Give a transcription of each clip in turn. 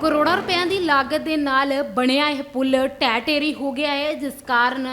ਕਰੋੜਾਂ ਰੁਪਏ ਦੀ ਲਾਗਤ ਦੇ ਨਾਲ ਬਣਿਆ ਇਹ ਪੁਲ ਢਹਿ ਢੇਰੀ ਹੋ ਗਿਆ ਹੈ, ਜਿਸ ਕਾਰਨ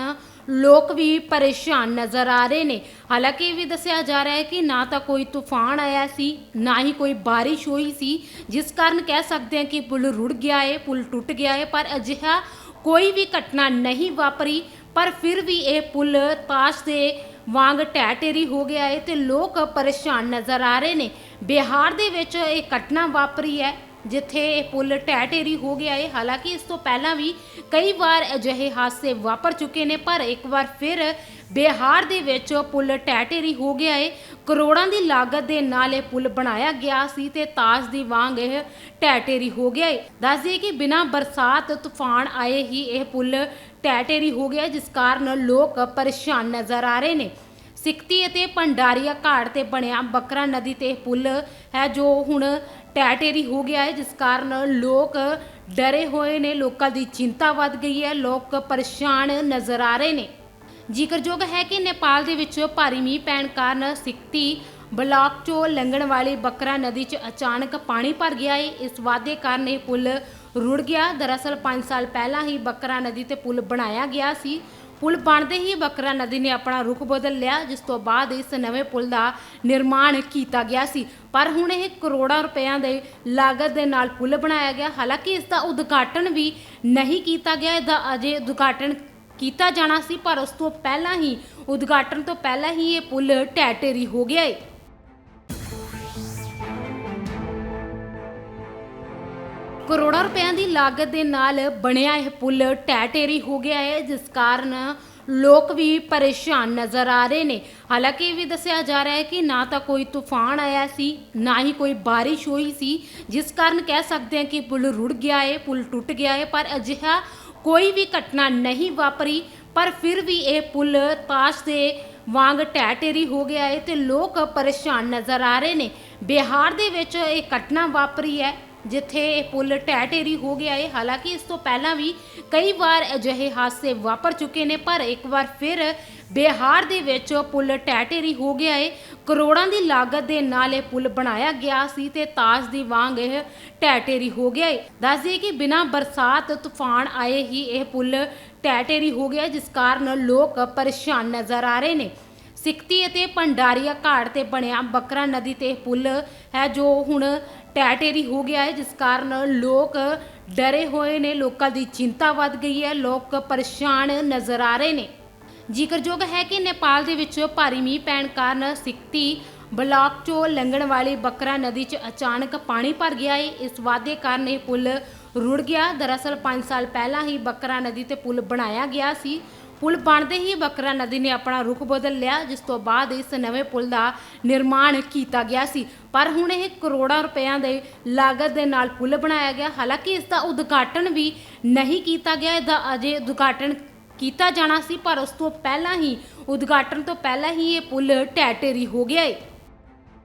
ਲੋਕ ਵੀ ਪਰੇਸ਼ਾਨ ਨਜ਼ਰ ਆ ਰਹੇ ਨੇ। ਹਾਲਾਂਕਿ ਇਹ ਵੀ ਦੱਸਿਆ ਜਾ ਰਿਹਾ ਹੈ ਕਿ ਨਾ ਤਾਂ ਕੋਈ ਤੂਫਾਨ ਆਇਆ ਸੀ, ਨਾ ਹੀ ਕੋਈ ਬਾਰਿਸ਼ ਹੋਈ ਸੀ, ਜਿਸ ਕਾਰਨ ਕਹਿ ਸਕਦੇ ਹਾਂ ਕਿ ਪੁਲ ਰੁੜ ਗਿਆ ਹੈ, ਪੁਲ ਟੁੱਟ ਗਿਆ ਹੈ, ਪਰ ਅਜਿਹਾ ਕੋਈ ਵੀ ਘਟਨਾ ਨਹੀਂ ਵਾਪਰੀ, ਪਰ ਫਿਰ ਵੀ ਇਹ ਪੁਲ ਤਾਸ਼ ਦੇ ਵਾਂਗ ਢਹਿ ਢੇਰੀ ਹੋ ਗਿਆ ਹੈ ਤੇ ਲੋਕ ਪਰੇਸ਼ਾਨ ਨਜ਼ਰ ਆ ਰਹੇ ਨੇ। ਬਿਹਾਰ ਦੇ ਵਿੱਚ ਇਹ ਘਟਨਾ ਵਾਪਰੀ ਹੈ ਜਿੱਥੇ ਇਹ ਪੁਲ ਢਹਿ ਢੇਰੀ ਹੋ ਗਿਆ ਹੈ। ਹਾਲਾਂਕਿ ਇਸ ਤੋਂ ਪਹਿਲਾਂ ਵੀ ਕਈ ਵਾਰ ਅਜਿਹੇ ਹਾਦਸੇ ਵਾਪਰ ਚੁੱਕੇ ਨੇ, ਪਰ ਇੱਕ ਵਾਰ ਫਿਰ ਬਿਹਾਰ ਦੇ ਵਿੱਚ ਪੁਲ ਢਹਿ ਢੇਰੀ ਹੋ ਗਿਆ ਹੈ। ਕਰੋੜਾਂ ਦੀ ਲਾਗਤ ਦੇ ਨਾਲ ਇਹ ਪੁਲ ਬਣਾਇਆ ਗਿਆ ਸੀ ਤੇ ਤਾਜ ਦੀ ਵਾਂਗ ਇਹ ਢਹਿ ਢੇਰੀ ਹੋ ਗਿਆ ਹੈ। ਦੱਸ ਦਈਏ ਕਿ ਬਿਨਾਂ ਬਰਸਾਤ ਤੂਫਾਨ ਆਏ ਹੀ ਇਹ ਪੁਲ ਢਹਿ ਢੇਰੀ ਹੋ ਗਿਆ ਜਿਸ ਕਾਰਨ ਲੋਕ ਪਰੇਸ਼ਾਨ ਨਜ਼ਰ ਆ ਰਹੇ ਨੇ। ਸਿੱਕਤੀ ਅਤੇ ਭੰਡਾਰੀਆ ਘਾਟ ਤੇ ਬਣਿਆ ਬੱਕਰਾ ਨਦੀ ਤੇ ਪੁਲ ਹੈ ਜੋ ਹੁਣ ਢਹਿ ਹੋ ਗਿਆ ਹੈ, ਜਿਸ ਕਾਰਨ ਲੋਕ ਡਰੇ ਹੋਏ ਨੇ, ਲੋਕਾਂ ਦੀ ਚਿੰਤਾ ਵੱਧ ਗਈ ਹੈ, ਲੋਕ ਪਰੇਸ਼ਾਨ ਨਜ਼ਰ ਆ ਰਹੇ ਨੇ। ਜ਼ਿਕਰਯੋਗ ਹੈ ਕਿ ਨੇਪਾਲ ਦੇ ਵਿੱਚ ਭਾਰੀ ਮੀਂਹ ਪੈਣ ਕਾਰਨ ਸਿੱਕਤੀ ਬਲਾਕ ਚੋਂ ਲੰਘਣ ਵਾਲੀ ਬੱਕਰਾ ਨਦੀ 'ਚ ਅਚਾਨਕ ਪਾਣੀ ਭਰ ਗਿਆ ਏ ਇਸ ਵਾਧੇ ਕਾਰਨ ਇਹ ਪੁਲ ਰੁੜ ਗਿਆ। ਦਰਅਸਲ 5 ਸਾਲ ਪਹਿਲਾਂ ਹੀ ਬੱਕਰਾ ਨਦੀ ਤੇ ਪੁਲ ਬਣਾਇਆ ਗਿਆ ਸੀ। ਪੁਲ ਬਣਦੇ ਹੀ ਬੱਕਰਾ ਨਦੀ ਨੇ ਆਪਣਾ ਰੁਖ ਬਦਲ ਲਿਆ, ਜਿਸ ਤੋਂ ਬਾਅਦ ਇਸ ਨਵੇਂ ਪੁਲ ਦਾ ਨਿਰਮਾਣ ਕੀਤਾ ਗਿਆ ਸੀ। ਪਰ ਹੁਣ ਇਹ ਕਰੋੜਾਂ ਰੁਪਇਆਂ ਦੇ ਲਾਗਤ ਦੇ ਨਾਲ ਪੁਲ ਬਣਾਇਆ ਗਿਆ। ਹਾਲਾਂਕਿ ਇਸ ਦਾ ਉਦਘਾਟਨ ਵੀ ਨਹੀਂ ਕੀਤਾ ਗਿਆ। ਇਹਦਾ ਅਜੇ ਉਦਘਾਟਨ ਕੀਤਾ ਜਾਣਾ ਸੀ, ਪਰ ਉਸ ਤੋਂ ਪਹਿਲਾਂ ਹੀ, ਉਦਘਾਟਨ ਤੋਂ ਪਹਿਲਾਂ ਹੀ ਇਹ ਪੁਲ ਢਹਿ ਢੇਰੀ ਹੋ ਗਿਆ ਹੈ ਕਰੋੜਾਂ ਰੁਪਏ ਦੀ ਲਾਗਤ ਦੇ ਨਾਲ ਬਣਿਆ ਇਹ ਪੁਲ ਢਹਿ ਢੇਰੀ ਹੋ ਗਿਆ ਹੈ, ਜਿਸ ਕਾਰਨ ਲੋਕ ਵੀ ਪਰੇਸ਼ਾਨ ਨਜ਼ਰ ਆ ਰਹੇ ਨੇ। ਹਾਲਾਂਕਿ ਇਹ ਵੀ ਦੱਸਿਆ ਜਾ ਰਿਹਾ ਹੈ ਕਿ ਨਾ ਤਾਂ ਕੋਈ ਤੂਫਾਨ ਆਇਆ ਸੀ, ਨਾ ਹੀ ਕੋਈ ਬਾਰਿਸ਼ ਹੋਈ ਸੀ, ਜਿਸ ਕਾਰਨ ਕਹਿ ਸਕਦੇ ਹਾਂ ਕਿ ਪੁਲ ਰੁੜ ਗਿਆ ਹੈ, ਪੁਲ ਟੁੱਟ ਗਿਆ ਹੈ, ਪਰ ਅਜਿਹਾ ਕੋਈ ਵੀ ਘਟਨਾ ਨਹੀਂ ਵਾਪਰੀ, ਪਰ ਫਿਰ ਵੀ ਇਹ ਪੁਲ ਤਾਸ਼ ਦੇ ਵਾਂਗ ਢਹਿ ਢੇਰੀ ਹੋ ਗਿਆ ਹੈ ਤੇ ਲੋਕ ਪਰੇਸ਼ਾਨ ਨਜ਼ਰ ਆ ਰਹੇ ਨੇ। ਬਿਹਾਰ ਦੇ ਵਿੱਚ ਇਹ ਘਟਨਾ ਵਾਪਰੀ ਹੈ ਜਿੱਥੇ ਇਹ ਪੁਲ ਢਹਿ ਢੇਰੀ ਹੋ ਗਿਆ ਹੈ। ਹਾਲਾਂਕਿ ਇਸ ਤੋਂ ਪਹਿਲਾਂ ਵੀ ਕਈ ਵਾਰ ਅਜਿਹੇ ਹਾਦਸੇ ਵਾਪਰ ਚੁੱਕੇ ਨੇ, ਪਰ ਇੱਕ ਵਾਰ ਫਿਰ ਬਿਹਾਰ ਦੇ ਵਿੱਚ ਪੁਲ ਢਹਿ ਢੇਰੀ ਹੋ ਗਿਆ ਹੈ। ਕਰੋੜਾਂ ਦੀ ਲਾਗਤ ਦੇ ਨਾਲ ਇਹ ਪੁਲ ਬਣਾਇਆ ਗਿਆ ਸੀ ਤੇ ਤਾਜ ਦੀ ਵਾਂਗ ਇਹ ਢਹਿ ਢੇਰੀ ਹੋ ਗਿਆ ਹੈ। ਦੱਸ ਦਈਏ ਕਿ ਬਿਨਾਂ ਬਰਸਾਤ ਤੂਫਾਨ ਆਏ ਹੀ ਇਹ ਪੁਲ ਢਹਿ ਢੇਰੀ ਹੋ ਗਿਆ ਜਿਸ ਕਾਰਨ ਲੋਕ ਪਰੇਸ਼ਾਨ ਨਜ਼ਰ ਆ ਰਹੇ ਨੇ। ਸਿੱਕਤੀ ਅਤੇ ਭੰਡਾਰੀਆ ਘਾਟ ਤੇ ਬਣਿਆ ਬੱਕਰਾ ਨਦੀ ਤੇ ਪੁਲ ਹੈ ਜੋ ਹੁਣ ਢਹਿ ਹੋ ਗਿਆ ਹੈ, ਜਿਸ ਕਾਰਨ ਲੋਕ ਡਰੇ ਹੋਏ ਨੇ, ਲੋਕਾਂ ਦੀ ਚਿੰਤਾ ਵੱਧ ਗਈ ਹੈ, ਲੋਕ ਪਰੇਸ਼ਾਨ ਨਜ਼ਰ ਆ ਰਹੇ ਨੇ। ਜ਼ਿਕਰਯੋਗ ਹੈ ਕਿ ਨੇਪਾਲ ਦੇ ਵਿੱਚ ਭਾਰੀ ਮੀਂਹ ਪੈਣ ਕਾਰਨ ਸਿੱਕਤੀ ਬਲਾਕ ਚੋਂ ਲੰਘਣ ਵਾਲੀ ਬੱਕਰਾ ਨਦੀ 'ਚ ਅਚਾਨਕ ਪਾਣੀ ਭਰ ਗਿਆ ਏ ਇਸ ਵਾਧੇ ਕਾਰਨ ਇਹ ਪੁਲ ਰੁੜ ਗਿਆ। ਦਰਅਸਲ 5 ਸਾਲ ਪਹਿਲਾਂ ਹੀ ਬੱਕਰਾ ਨਦੀ ਤੇ ਪੁਲ ਬਣਾਇਆ ਗਿਆ ਸੀ। ਪੁਲ ਬਣਦੇ ਹੀ ਬੱਕਰਾ ਨਦੀ ਨੇ ਆਪਣਾ ਰੁਖ ਬਦਲ ਲਿਆ, ਜਿਸ ਤੋਂ ਬਾਅਦ ਇਸ ਨਵੇਂ ਪੁਲ ਦਾ ਨਿਰਮਾਣ ਕੀਤਾ ਗਿਆ ਸੀ। ਪਰ ਹੁਣ ਇਹ ਕਰੋੜਾਂ ਰੁਪਇਆਂ ਦੇ ਲਾਗਤ ਦੇ ਨਾਲ ਪੁਲ ਬਣਾਇਆ ਗਿਆ। ਹਾਲਾਂਕਿ ਇਸ ਦਾ ਉਦਘਾਟਨ ਵੀ ਨਹੀਂ ਕੀਤਾ ਗਿਆ। ਇਹਦਾ ਅਜੇ ਉਦਘਾਟਨ ਕੀਤਾ ਜਾਣਾ ਸੀ, ਪਰ ਉਸ ਤੋਂ ਪਹਿਲਾਂ ਹੀ, ਉਦਘਾਟਨ ਤੋਂ ਪਹਿਲਾਂ ਹੀ ਇਹ ਪੁਲ ਢਹਿ ਢੇਰੀ ਹੋ ਗਿਆ ਹੈ